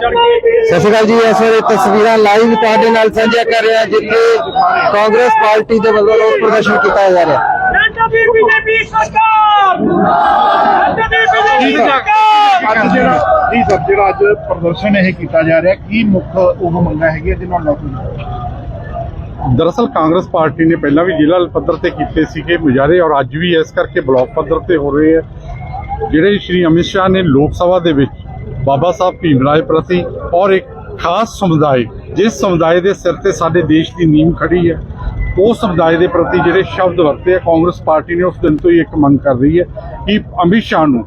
ਸਤਿ ਸ਼੍ਰੀ ਅਕਾਲ ਜੀ ਇਸ ਵੇਲੇ ਤਸਵੀਰਾਂ ਲਾਈਵ ਤੁਹਾਡੇ ਨਾਲ ਸਾਂਝਾ ਕਰ ਰਹੇ ਹਾਂ ਜਿੱਥੇ ਕਾਂਗਰਸ ਪਾਰਟੀ ਦੇ ਵੱਲੋਂ ਰੋਸ ਪ੍ਰਦਰਸ਼ਨ ਕੀਤਾ ਜਾ ਰਿਹਾ। ਹੈ ਬੀਜੇਪੀ ਸਰਕਾਰ ਬੀਜੇਪੀ ਸਰਕਾਰ ਅੱਜ ਜਿਹੜਾ ਜੀ ਸਰ ਜਿਹੜਾ ਅੱਜ ਪ੍ਰਦਰਸ਼ਨ ਇਹ ਕੀਤਾ ਜਾ ਰਿਹਾ ਕੀ ਮੁੱਖ ਉਹ ਮੰਗਾਂ ਹੈਗੀਆਂ ਜਿਨ੍ਹਾਂ ਨੂੰ ਲੋਕ ਦਰਅਸਲ ਕਾਂਗਰਸ ਪਾਰਟੀ ਨੇ ਪਹਿਲਾਂ ਵੀ ਜ਼ਿਲ੍ਹਾ ਪੱਧਰ ਤੇ ਕੀਤੇ ਸੀਗੇ ਮੁਜ਼ਾਹਰੇ ਔਰ ਅੱਜ ਵੀ ਇਸ ਕਰਕੇ ਬਲਾਕ ਪੱਧਰ ਤੇ ਹੋ ਰਹੇ ਆ। ਜਿਹੜੇ ਸ਼੍ਰੀ ਅਮਿਤ ਸ਼ਾਹ ਨੇ ਲੋਕ ਸਭਾ ਦੇ ਵਿੱਚ ਬਾਬਾ ਸਾਹਿਬ ਭੀਮ ਰਾਏ ਪ੍ਰਤੀ ਔਰ ਇੱਕ ਖਾਸ ਸਮੁਦਾਇ, ਜਿਸ ਸਮੁਦਾਇ ਦੇ ਸਿਰ ਤੇ ਸਾਡੇ ਦੇਸ਼ ਦੀ ਨੀਂਹ ਖੜੀ ਹੈ ਉਸ ਸਮੁਦਾਇ ਦੇ ਪ੍ਰਤੀ ਜਿਹੜੇ ਸ਼ਬਦ ਵਰਤੇ ਆ, ਕਾਂਗਰਸ ਪਾਰਟੀ ਨੇ ਉਸ ਦਿਨ ਤੋਂ ਹੀ ਇੱਕ ਮੰਗ ਕਰ ਰਹੀ ਹੈ ਕਿ ਅਮਿਤ ਸ਼ਾਹ ਨੂੰ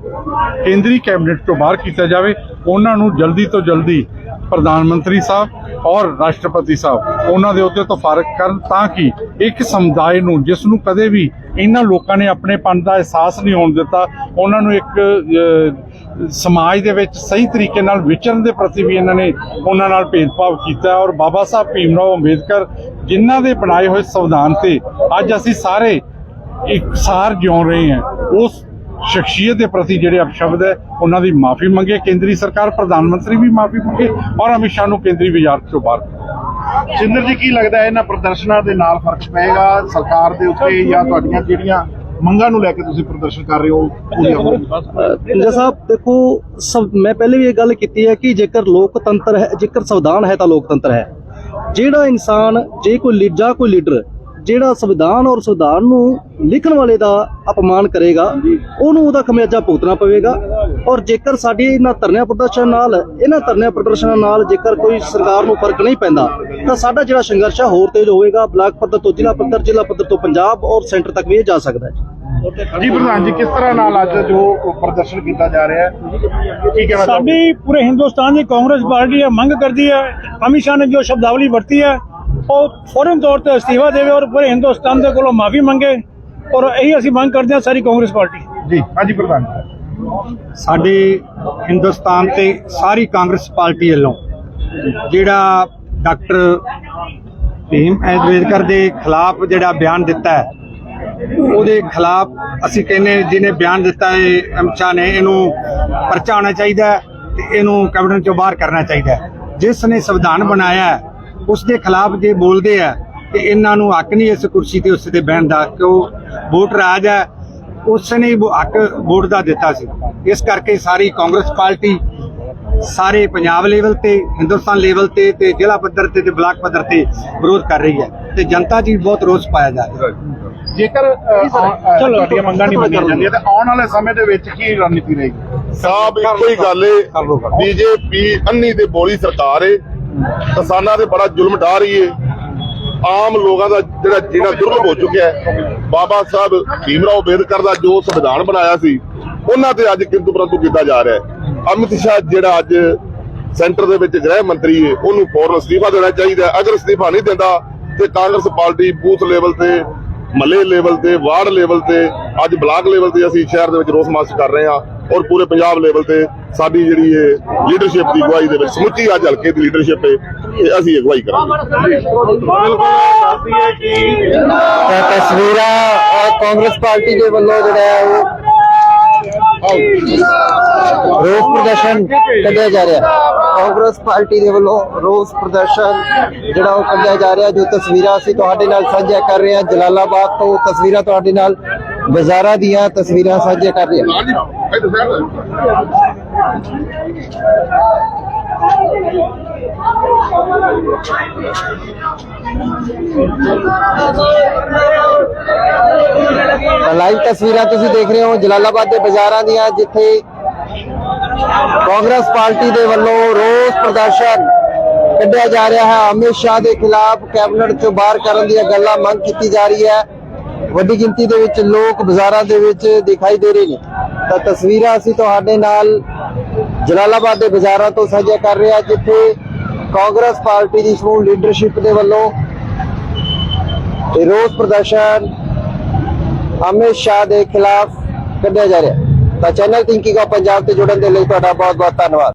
ਕੇਂਦਰੀ ਕੈਬਨਿਟ ਤੋਂ ਬਾਹਰ ਕੀਤਾ ਜਾਵੇ। ਉਹਨਾਂ ਨੂੰ ਜਲਦੀ ਤੋਂ ਜਲਦੀ ਪ੍ਰਧਾਨ ਮੰਤਰੀ ਸਾਹਿਬ ਔਰ ਰਾਸ਼ਟਰਪਤੀ ਸਾਹਿਬ, ਉਹਨਾਂ ਦੇ ਅਹੁਦੇ ਤੋਂ ਫਾਰਗ ਕਰਨ ਤਾਂ ਕਿ ਇੱਕ ਸਮੁਦਾਇ ਨੂੰ, ਜਿਸ ਨੂੰ ਕਦੇ ਵੀ ਇਹਨਾਂ ਲੋਕਾਂ ਨੇ ਆਪਣੇਪਨ ਦਾ ਅਹਿਸਾਸ ਨਹੀਂ ਹੋਣ ਦਿੱਤਾ, ਉਹਨਾਂ ਨੂੰ ਇੱਕ ਸਮਾਜ ਦੇ ਵਿੱਚ ਸਹੀ ਤਰੀਕੇ ਨਾਲ ਵਿਚਰਨ ਦੇ ਪ੍ਰਤੀ ਵੀ ਇਹਨਾਂ ਨੇ ਉਹਨਾਂ ਨਾਲ ਭੇਦਭਾਵ ਕੀਤਾ ਔਰ ਬਾਬਾ ਸਾਹਿਬ ਭੀਮ ਰਾਓ ਅੰਬੇਦਕਰ ਜਿਨ੍ਹਾਂ ਦੇ ਬਣਾਏ ਹੋਏ ਸੰਵਿਧਾਨ ਤੇ ਅੱਜ ਅਸੀਂ ਸਾਰੇ ਇੱਕ ਸਾਰ ਜਿਉ ਰਹੇ ਹਾਂ, ਉਸ ਸ਼ਖਸੀਅਤ ਦੇ ਪ੍ਰਤੀ ਜਿਹੜੇ ਅਪਸ਼ਬਦ ਹੈ ਉਹਨਾਂ ਦੀ ਮਾਫੀ ਮੰਗੇ ਕੇਂਦਰੀ ਸਰਕਾਰ ਪ੍ਰਧਾਨ ਮੰਤਰੀ ਵੀ ਮਾਫੀ ਮੰਗੇ ਔਰ ਅਮਿਤ ਸ਼ਾਹ ਨੂੰ ਕੇਂਦਰੀ ਵਜ਼ਾਰਤ ਚੋਂ ਬਾਹਰ ਸਿੰਦਰ ਜੀ ਕੀ ਲੱਗਦਾ ਹੈ ਇਹਨਾਂ ਪ੍ਰਦਰਸ਼ਨਾਂ ਦੇ ਨਾਲ ਫ਼ਰਕ ਪਏਗਾ ਸਰਕਾਰ ਦੇ ਉੱਤੇ ਜਾਂ ਤੁਹਾਡੀਆਂ ਜਿਹੜੀਆਂ ਮੰਗਾਂ ਨੂੰ ਲੈ ਕੇ ਤੁਸੀਂ ਪ੍ਰਦਰਸ਼ਨ ਕਰ ਰਹੇ ਹੋ ਪੂਰੀਆਂ ਹੋਣਗੀਆਂ ਪਿੰਜਾ ਸਾਹਿਬ ਦੇਖੋ ਸਭ ਮੈਂ ਪਹਿਲੇ ਵੀ ਇਹ ਗੱਲ ਕੀਤੀ ਹੈ ਕਿ ਜੇਕਰ ਲੋਕਤੰਤਰ ਹੈ ਜੇਕਰ ਸੰਵਿਧਾਨ ਹੈ ਤਾਂ ਲੋਕਤੰਤਰ ਹੈ। ਜਿਹੜਾ ਇਨਸਾਨ ਜੇ ਕੋਈ ਲੀ- ਜਾਂ ਕੋਈ ਲੀਡਰ ਜਿਹੜਾ ਸੰਵਿਧਾਨ ਔਰ ਸੰਵਿਧਾਨ ਨੂੰ ਲਿਖਣ ਵਾਲੇ ਦਾ ਅਪਮਾਨ ਕਰੇਗਾ ਉਹਨੂੰ ਉਹਦਾ ਖਮਿਆਜਾ ਭੁਗਤਣਾ ਪਵੇਗਾ। ਔਰ ਜੇਕਰ ਸਾਡੀ ਇਹਨਾਂ ਧਰਨਿਆਂ ਪ੍ਰਦਰਸ਼ਨ ਨਾਲ ਇਹਨਾਂ ਧਰਨਿਆਂ ਪ੍ਰਦਰਸ਼ਨਾਂ ਨਾਲ ਜੇਕਰ ਕੋਈ ਸਰਕਾਰ ਨੂੰ ਫ਼ਰਕ ਨਹੀਂ ਪੈਂਦਾ ਤਾਂ ਸਾਡਾ ਜਿਹੜਾ ਸੰਘਰਸ਼ ਹੈ ਹੋਰ ਤੇਜ਼ ਹੋਵੇਗਾ। ਬਲਾਕ ਪੱਧਰ ਤੋਂ ਜ਼ਿਲ੍ਹਾ ਪੱਧਰ ਜ਼ਿਲ੍ਹਾ ਪੱਧਰ ਤੋਂ ਪੰਜਾਬ ਔਰ ਸੈਂਟਰ ਤੱਕ ਵੀ ਇਹ ਜਾ ਸਕਦਾ ਹੈ। ਜੀ ਪ੍ਰਧਾਨ ਜੀ ਕਿਸ ਤਰ੍ਹਾਂ ਨਾਲ ਅੱਜ ਜੋ ਪ੍ਰਦਰਸ਼ਨ ਕੀਤਾ ਜਾ ਰਿਹਾ ਹੈ? ਕੀ ਕਹਿਣਾ ਸਾਡੀ ਪੂਰੇ ਹਿੰਦੁਸਤਾਨ ਦੀ ਕਾਂਗਰਸ ਪਾਰਟੀ ਇਹ ਮੰਗ ਕਰਦੀ ਹੈ ਅਮਿਤ ਸ਼ਾਹ ਨੇ ਜੋ ਸ਼ਬਦਾਵਲੀ ਵਰਤੀ ਹੈ ਉਹ ਫੌਰਨ ਤੌਰ ਤੇ ਅਸਤੀਫਾ ਦੇਵੇ ਔਰ ਪੂਰੇ ਹਿੰਦੁਸਤਾਨ ਦੇ ਕੋਲੋਂ ਮਾਫੀ ਮੰਗੇ ਔਰ ਇਹੀ ਅਸੀਂ ਮੰਗ ਕਰਦੇ ਹਾਂ ਸਾਰੀ ਕਾਂਗਰਸ ਪਾਰਟੀ ਜੀ ਹਾਂਜੀ ਪ੍ਰਧਾਨ ਸਾਡੇ ਹਿੰਦੁਸਤਾਨ ਤੇ ਸਾਰੀ ਕਾਂਗਰਸ ਪਾਰਟੀ ਵੱਲੋਂ ਜਿਹੜਾ ਡਾਕਟਰ ਭੀਮ ਅੰਬੇਦਕਰ ਦੇ ਖਿਲਾਫ ਜਿਹੜਾ ਬਿਆਨ ਦਿੱਤਾ ਹੈ ਉਹਦੇ ਖਿਲਾਫ ਅਸੀਂ ਕਹਿੰਦੇ ਜਿਹਨੇ ਬਿਆਨ ਦਿੱਤਾ ਹੈ ਅਮਿਤ ਸ਼ਾਹ ਨੇ ਇਹਨੂੰ ਪਰਚਾ ਹੋਣਾ ਚਾਹੀਦਾ ਹੈ ਤੇ ਇਹਨੂੰ ਕੈਬਨਿਟ ਚੋਂ ਬਾਹਰ ਕਰਨਾ ਚਾਹੀਦਾ ਹੈ। ਜਿਸ ਨੇ ਸੰਵਿਧਾਨ ਬਣਾਇਆ ਹੈ, ਉਸ ਦੇ ਖਿਲਾਫ ਜੇ ਬੋਲਦੇ ਆ ਤੇ ਇਹਨਾਂ ਨੂੰ ਹੱਕ ਨਹੀਂ ਇਸ ਕੁਰਸੀ ਤੇ ਉਸ ਤੇ ਬਹਿਣ ਦਾ ਕਿਉਂ ਵੋਟ ਰਾਜ ਹੈ। ਉਸ ਨੇ ਹੱਕ ਵੋਟ ਦਾ ਦਿੱਤਾ ਸੀ। ਇਸ ਕਰਕੇ ਸਾਰੀ ਕਾਂਗਰਸ ਪਾਰਟੀ ਸਾਰੇ ਪੰਜਾਬ ਲੈਵਲ ਤੇ ਹਿੰਦੁਸਤਾਨ ਲੈਵਲ ਤੇ ਤੇ ਜ਼ਿਲ੍ਹਾ ਪੱਧਰ ਤੇ ਤੇ ਬਲਾਕ ਪੱਧਰ ਤੇ ਵਿਰੋਧ ਕਰ ਰਹੀ ਹੈ ਤੇ ਜਨਤਾ 'ਚ ਵੀ ਬਹੁਤ ਰੋਸ ਪਾਇਆ ਜਾ ਰਿਹਾ ਜੇਕਰ ਅ, ਅ, ਤੁਹਾਡੀਆਂ ਮੰਗਾਂ ਨਹੀਂ ਮੰਨੀਆਂ ਜਾਂਦੀਆਂ ਤਾਂ ਆਉਣ ਵਾਲੇ ਸਮੇਂ ਦੇ ਵਿੱਚ ਕੀ ਰਣਨੀਤੀ ਰਹੇਗੀ? ਸਾਬ ਇੱਕੋ ਹੀ ਗੱਲ ਏ ਬੀਜੇਪੀ ਅੰਨੀ ਤੇ ਬੋਲੀ ਸਰਕਾਰ ਏ। ਕਿਸਾਨਾਂ ਤੇ ਬੜਾ ਜ਼ੁਲਮ ਢਾ ਰਹੀ ਏ। ਆਮ ਲੋਕਾਂ ਦਾ ਜਿਹੜਾ ਜੀਣਾ ਦੁਰਲਭ ਹੋ ਚੁੱਕਿਆ ਹੈ। ਬਾਬਾ ਸਾਹਿਬ ਭੀਮਰਾਓ ਅੰਬੇਦਕਰ ਦਾ ਜੋ ਸੰਵਿਧਾਨ ਬਣਾਇਆ ਸੀ, ਉਹਨਾਂ ਤੇ ਅੱਜ ਕਿੰਤੂ ਪਰੰਤੂ ਕੀਤਾ ਜਾ ਰਿਹਾ ਹੈ। ਅਮਿਤ ਸ਼ਾਹ ਜਿਹੜਾ ਅੱਜ ਸੈਂਟਰ ਦੇ ਵਿੱਚ ਗ੍ਰਹਿ ਮੰਤਰੀ ਏ, ਉਹਨੂੰ ਫੌਰਨ ਅਸਤੀਫਾ ਦੇਣਾ ਚਾਹੀਦਾ ਅਗਰ ਅਸਤੀਫਾ ਨਹੀਂ ਦਿੰਦਾ, ਤੇ ਕਾਂਗਰਸ ਪਾਰਟੀ ਬੂਥ ਲੈਵਲ ਤੇ, ਮੱਲੇ ਲੈਵਲ ਤੇ, ਵਾਰਡ ਲੈਵਲ ਤੇ, ਅੱਜ ਬਲਾਕ ਲੈਵਲ ਤੇ ਅਸੀਂ ਸ਼ਹਿਰ ਦੇ ਵਿੱਚ ਰੋਸ ਮਾਰਚ ਕਰ ਰਹੇ ਹਾਂ। ਔਰ ਪੂਰੇ ਪੰਜਾਬ ਲੈਵਲ ਤੇ ਸਾਡੀ ਜਿਹੜੀ ਇਹ ਲੀਡਰਸ਼ਿਪ ਦੀ ਅਗਵਾਈ ਦੇ ਵਿੱਚ ਸਮੁੱਚੀ ਅੱਜ ਹਲਕੇ ਦੀ ਲੀਡਰਸ਼ਿਪ ਹੈ ਇਹ ਅਸੀਂ ਅਗਵਾਈ ਕਰਾਂਗੇ। ਤਸਵੀਰਾਂ ਕਾਂਗਰਸ ਪਾਰਟੀ ਦੇ ਵੱਲੋਂ ਜਿਹੜਾ ਹੈ ਉਹ ਰੋਸ ਪ੍ਰਦਰਸ਼ਨ ਕੱਢਿਆ ਜਾ ਰਿਹਾ। ਕਾਂਗਰਸ ਪਾਰਟੀ ਦੇ ਵੱਲੋਂ ਰੋਸ ਪ੍ਰਦਰਸ਼ਨ ਜਿਹੜਾ ਉਹ ਕੱਢਿਆ ਜਾ ਰਿਹਾ, ਜੋ ਤਸਵੀਰਾਂ ਅਸੀਂ ਤੁਹਾਡੇ ਨਾਲ ਸਾਂਝਾ ਕਰ ਰਹੇ ਹਾਂ ਜਲਾਲਾਬਾਦ ਤੋਂ ਤਸਵੀਰਾਂ ਤੁਹਾਡੇ ਨਾਲ ਬਾਜ਼ਾਰਾਂ ਦੀਆਂ ਤਸਵੀਰਾਂ ਸਾਂਝਾ ਕਰ ਰਹੇ ਹਾਂ। ਤਾਂ ਲਾਈਵ ਤਸਵੀਰਾਂ ਤੁਸੀਂ ਦੇਖ ਰਹੇ ਹੋ ਜਲਾਲਾਬਾਦ ਦੇ ਬਾਜ਼ਾਰਾਂ ਦੀਆਂ, ਜਿੱਥੇ ਕਾਂਗਰਸ ਪਾਰਟੀ ਦੇ ਵੱਲੋਂ ਰੋਸ ਪ੍ਰਦਰਸ਼ਨ ਕੱਢਿਆ ਜਾ ਰਿਹਾ ਹੈ। ਅਮਿਤ ਸ਼ਾਹ ਦੇ ਖਿਲਾਫ ਕੈਬਨਿਟ ਚੋਂ ਬਾਹਰ ਕਰਨ ਦੀਆਂ ਗੱਲਾਂ ਮੰਗ ਕੀਤੀ ਜਾ ਰਹੀ ਹੈ। ਵੱਡੀ ਗਿਣਤੀ ਦੇ ਵਿੱਚ ਲੋਕ ਬਾਜ਼ਾਰਾਂ ਦੇ ਵਿੱਚ ਦਿਖਾਈ ਦੇ ਰਹੇ ਨੇ। ਤਾਂ ਤਸਵੀਰਾਂ ਅਸੀਂ ਤੁਹਾਡੇ ਨਾਲ ਜਲਾਲਾਬਾਦ ਦੇ ਬਾਜ਼ਾਰਾਂ ਤੋਂ ਸਾਂਝਾ ਕਰ ਰਹੇ ਹਾਂ, ਜਿੱਥੇ ਕਾਂਗਰਸ ਪਾਰਟੀ ਦੀ ਸਮੂਹ ਲੀਡਰਸ਼ਿਪ ਦੇ ਵੱਲੋਂ ਰੋਸ ਪ੍ਰਦਰਸ਼ਨ ਅਮਿਤ ਸ਼ਾਹ ਦੇ ਖਿਲਾਫ ਕੱਢਿਆ ਜਾ ਰਿਹਾ ਤਾਂ ਚੈਨਲ ਥਿੰਕਿੰਗ ਆਫ ਪੰਜਾਬ ਤੇ ਜੁੜਨ ਦੇ ਲਈ ਤੁਹਾਡਾ ਬਹੁਤ ਬਹੁਤ ਧੰਨਵਾਦ।